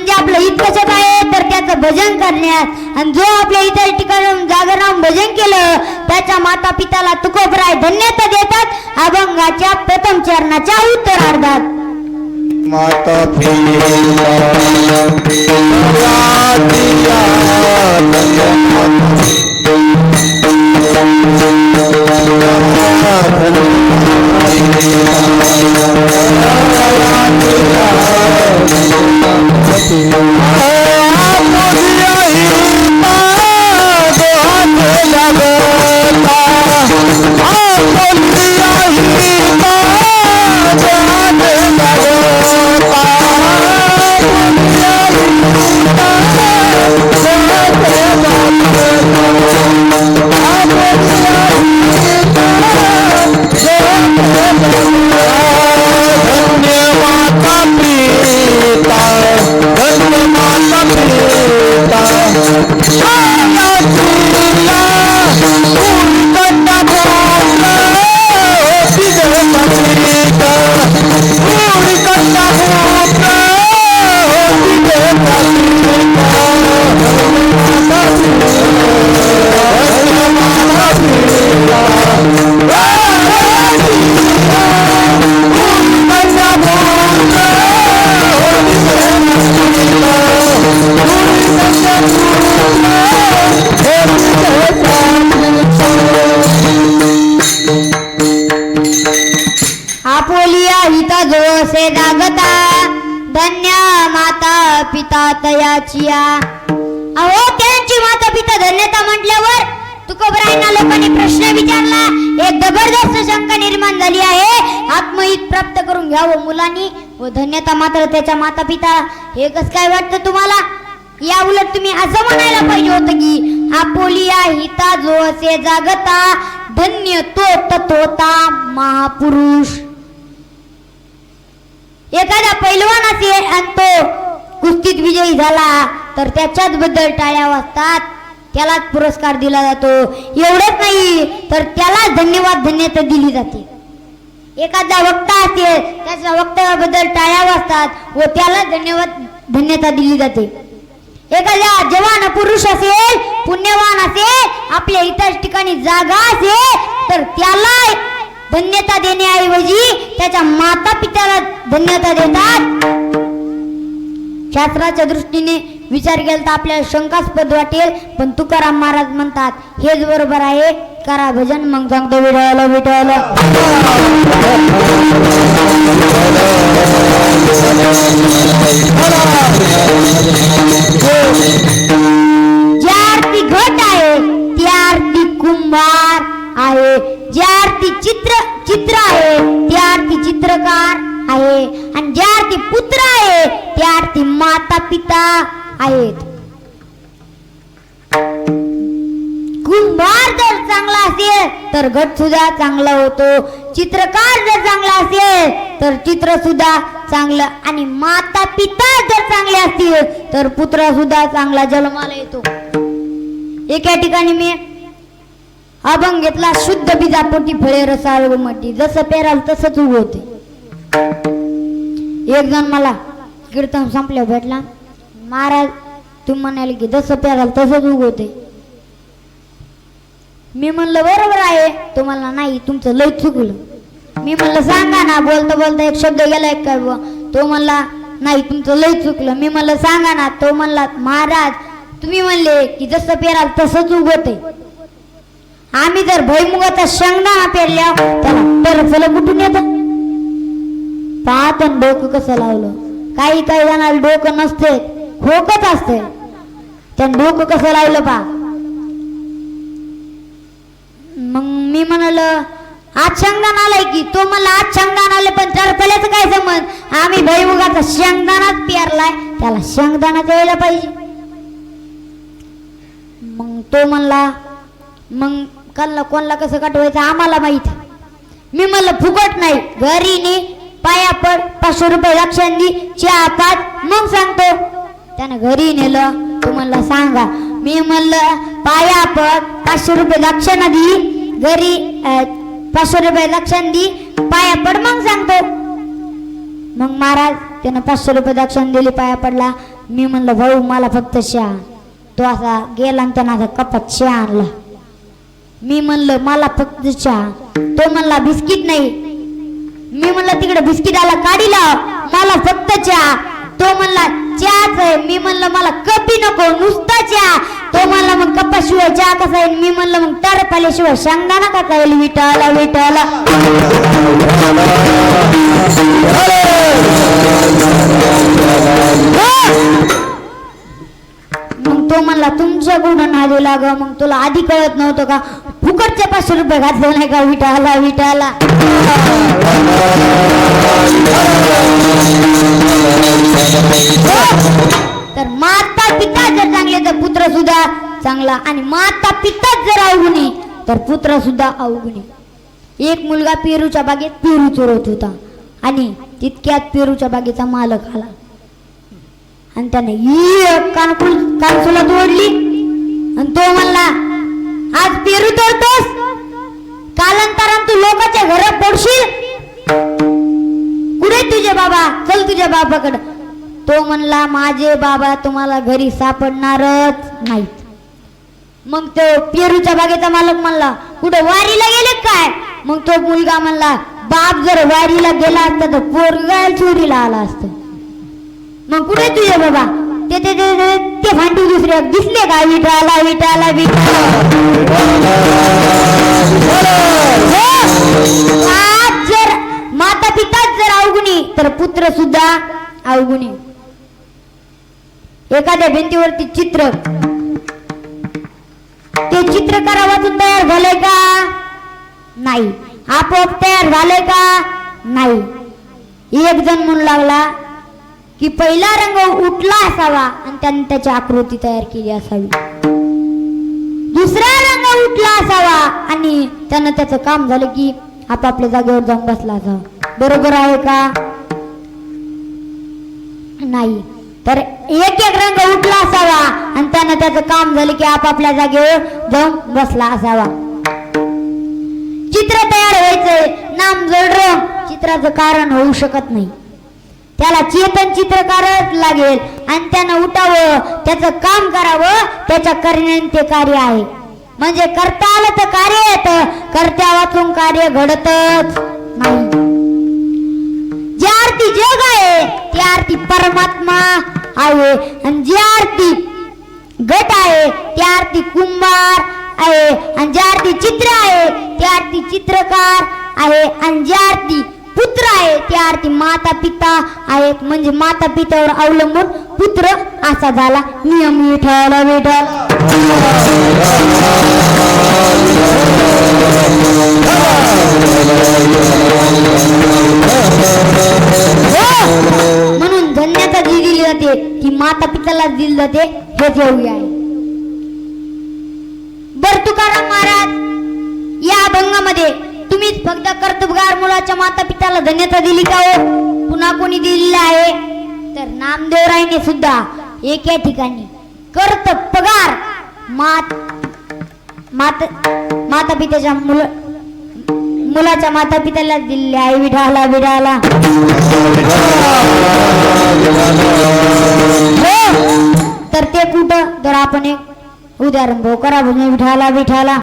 म्हणजे आपलं हित कशात आहे तर त्याचं भजन करण्यात. आणि जो आपल्या इतर ठिकाण जागरण भजन केलं त्याच्या माता पित्याला तुकोबराय धन्यता देतात. अभंगाच्या प्रथम चरणाच्या उत्तरार्धात. माता पिया अहो त्यांची माता पिता धन्यता म्हटल्यावर तुकोबरायांना लोकांनी प्रश्न विचारला. एक जबरदस्त शंका निर्माण झाली आहे. आत्महित प्राप्त करून घ्यावं मुलांनी. व धन्यता मात्र त्याच्या माता पिता हे कस काय वाटतं तुम्हाला? या उलट तुम्ही असं म्हणायला पाहिजे होतं की आपोलिया हिता जो असे जागता धन्य तो तोता महापुरुष. एखादा पैलवान असेल आणि तो कुस्तीत विजयी झाला तर त्याच्याच बद्दल टाळ्या वाजतात. त्यालाच पुरस्कार दिला जातो. एवढंच नाही तर त्यालाच धन्यवाद धन्यता दिली जाते. एखादा वक्ता असेल त्याच्या वक्तव्याबद्दल टाळ्या वाजतात व त्याला धन्यवाद धन्यता दिली जाते. एखाद्या जवान पुरुष असेल पुण्यवान असेल आपल्या इतर ठिकाणी जागा असेल तर त्याला धन्यता देण्याऐवजी त्याच्या माता पित्याला धन्यता देतात. शास्त्राच्या दृष्टीने विचार केला तर आपल्याला शंकास्पद वाटेल. पण तुकाराम महाराज म्हणतात हेच बरोबर आहे. करा भजन मग सांगतो विटायला विटायला विद्यार्थी माता पिता आहेत कुंभार जर चांगला असेल तर घट सुद्धा चांगला होतो. चित्रकार जर चांगला असेल तर चित्र सुद्धा चांगलं. आणि माता पिता जर चांगले असतील तर पुत्र सुद्धा चांगला जन्माला येतो. एका ठिकाणी मी अभंग घेतला शुद्ध बिजापोटी फळे रसाळ मटी जसं पेराल तसंच उगवते. एक जण मला कीर्तन संपल्या भेटला. महाराज तुम्ही म्हणाले की जसं पेराल तसंच उगवते. मी म्हणलं बरोबर आहे. तुम्हाला नाही तुमचं लय चुकलं. मी म्हणलं सांगा ना बोलता बोलता एक शब्द गेलाय काय बुवा? तो म्हणला नाही तुमचं लय चुकलं. मी म्हणलं सांगा ना. तो म्हणला महाराज तुम्ही म्हणले की जसं पेराल तसंच उगवते. आम्ही जर भैमुगाचा शेंगदाणा पेरल्या त्याला टरफलं कुठून येत? पाहत डोकं कसं लावलं. काही काही जणांना डोकं नसते होकच असते. त्यानं डोकं कसं लावलं पा मग मी म्हणलं आज शेंगदाण आलाय की. तो मला आज शेंगदाण आले पण टरफल्याचं काय समज? आम्ही भैमुगाचा शेंगदाणाच पेरलाय त्याला शेंगदाणा द्यायला पाहिजे. मग तो म्हणला मग कल्ला कोणला कसं कटवायचं आम्हाला माहीत मी म्हणलं फुकट नाही घरी नाही पाया पड पाचशे रुपये लक्षांनी चहा पाच मग सांगतो. त्यानं घरी नेलं. तुम्हाला सांगा. मी म्हणलं पाया पड पाचशे रुपये लक्षण दी घरी पाचशे रुपये लक्षण दी पाया पड मग सांगतो. मग महाराज त्यानं पाचशे रुपये दक्षिणा दिली पाया पडला. मी म्हणलं भाऊ मला फक्त चहा. तो असा गेला आणि त्यानं असा कपात श्या आणला. मी म्हणलं मला फक्त चहा. तो म्हणला बिस्किट नाही. मी म्हणलं तिकडे बिस्किटाला काढी लाव मला फक्त चहा. तो म्हणला चहाच आहे. मी म्हणलं मला कपी नको नुसता चहा. तो म्हणला मग कप्पा शिवाय चहा कसा येईल? मी म्हणलं मग तर पाल्याशिवाय शेंगदाणा कसा येईल विटाला विटाला मग तो म्हणला तुमच्या गुण नादी लाग मग तुला आधी कळत नव्हतं का? फुकटचे पाचशे रुपये घातले नाही का? विटाला विटाला. हो! तर माता पिता जर चांगले तर पुत्र सुद्धा चांगला आणि माता पिताच जर अवगुणी तर पुत्र सुद्धा अवगुणी. एक मुलगा पेरूच्या बागेत पेरू चोरत होता आणि तितक्यात पेरूच्या बागेचा मालक आला. आणि त्याने ही कानकुल कानसुला तोडली. आज तोडतोस कालांतरान तू लोकांच्या घर पडशील? कुठे तुझे बाबा? चल तुझ्या बाबाकडे. तो म्हणला माझे बाबा तुम्हाला घरी सापडणारच नाहीत. मग तो पेरूच्या बागेचा मालक म्हणला कुठे वारीला गेले काय? मग तो मुलगा म्हणला बाप जर वारीला गेला असता तर पोरगा चोरीला आला असत. मग कुठे तुझे बाबा? ते ते ते ते- दुसरे दिसले का विठाला विठाला. विटाला आज जर माता पिताच जर अवगुणी तर पुत्र सुद्धा अवगुणी. एखाद्या भिंतीवरती चित्र. ते चित्रकारा वाचून तयार झालंय का? नाही. आपोआप तयार झालंय का? नाही. एक जण म्हणू लागला की पहिला रंग उठला असावा आणि त्याने त्याची आकृती तयार केली असावी. दुसरा रंग उठला असावा आणि त्यानं त्याचं काम झालं की आपापल्या जागेवर जाऊन बसला असावा. बरोबर आहे का? नाही. तर एक एक रंग उठला असावा आणि त्यानं त्याचं काम झालं की आपापल्या जागेवर जाऊन बसला असावा. चित्र तयार व्हायचंय. नाम जड चित्राचं कारण होऊ शकत नाही. त्याला चेतन चित्रकारच लागेल. आणि त्यानं उठावं त्याचं काम करावं त्याच्या करण्याने ते कार्य आहे. म्हणजे करता आलं तर कार्य येतं करत्या वाचून कार्य घडतच नाही. ज्या आरती जग आहे त्या आरती परमात्मा आहे. आणि ज्या आरती गट आहे त्या आरती कुंभार आहे. आणि ज्या आरती चित्र आहे त्या आरती चित्रकार आहे. आणि ज्या आरती पुत्र आहे. त्या आरती माता पिता आहेत. म्हणजे माता पित्यावर अवलंबून पुत्र असा झाला. नियम विठाला विठ्ठल. हो! म्हणून धन्यता जी दिली जाते ती माता पित्याला दिली जाते. हे जेवढी आहे फक्त कर्तबगार मुलाच्या माता पित्याला धन्यता दिली का हो? पुन्हा कोणी दिलेली आहे? तर नामदेवरायने सुद्धा एका ठिकाणी कर्त पगार मात मात माता पित्याच्या मुल मुलाच्या माता पित्याला दिलेले आहे. विढाला विढाला हो तर ते कुठं? तर आपण एक उदाहरण भाऊ करा म्हणजे विठाला विठाला.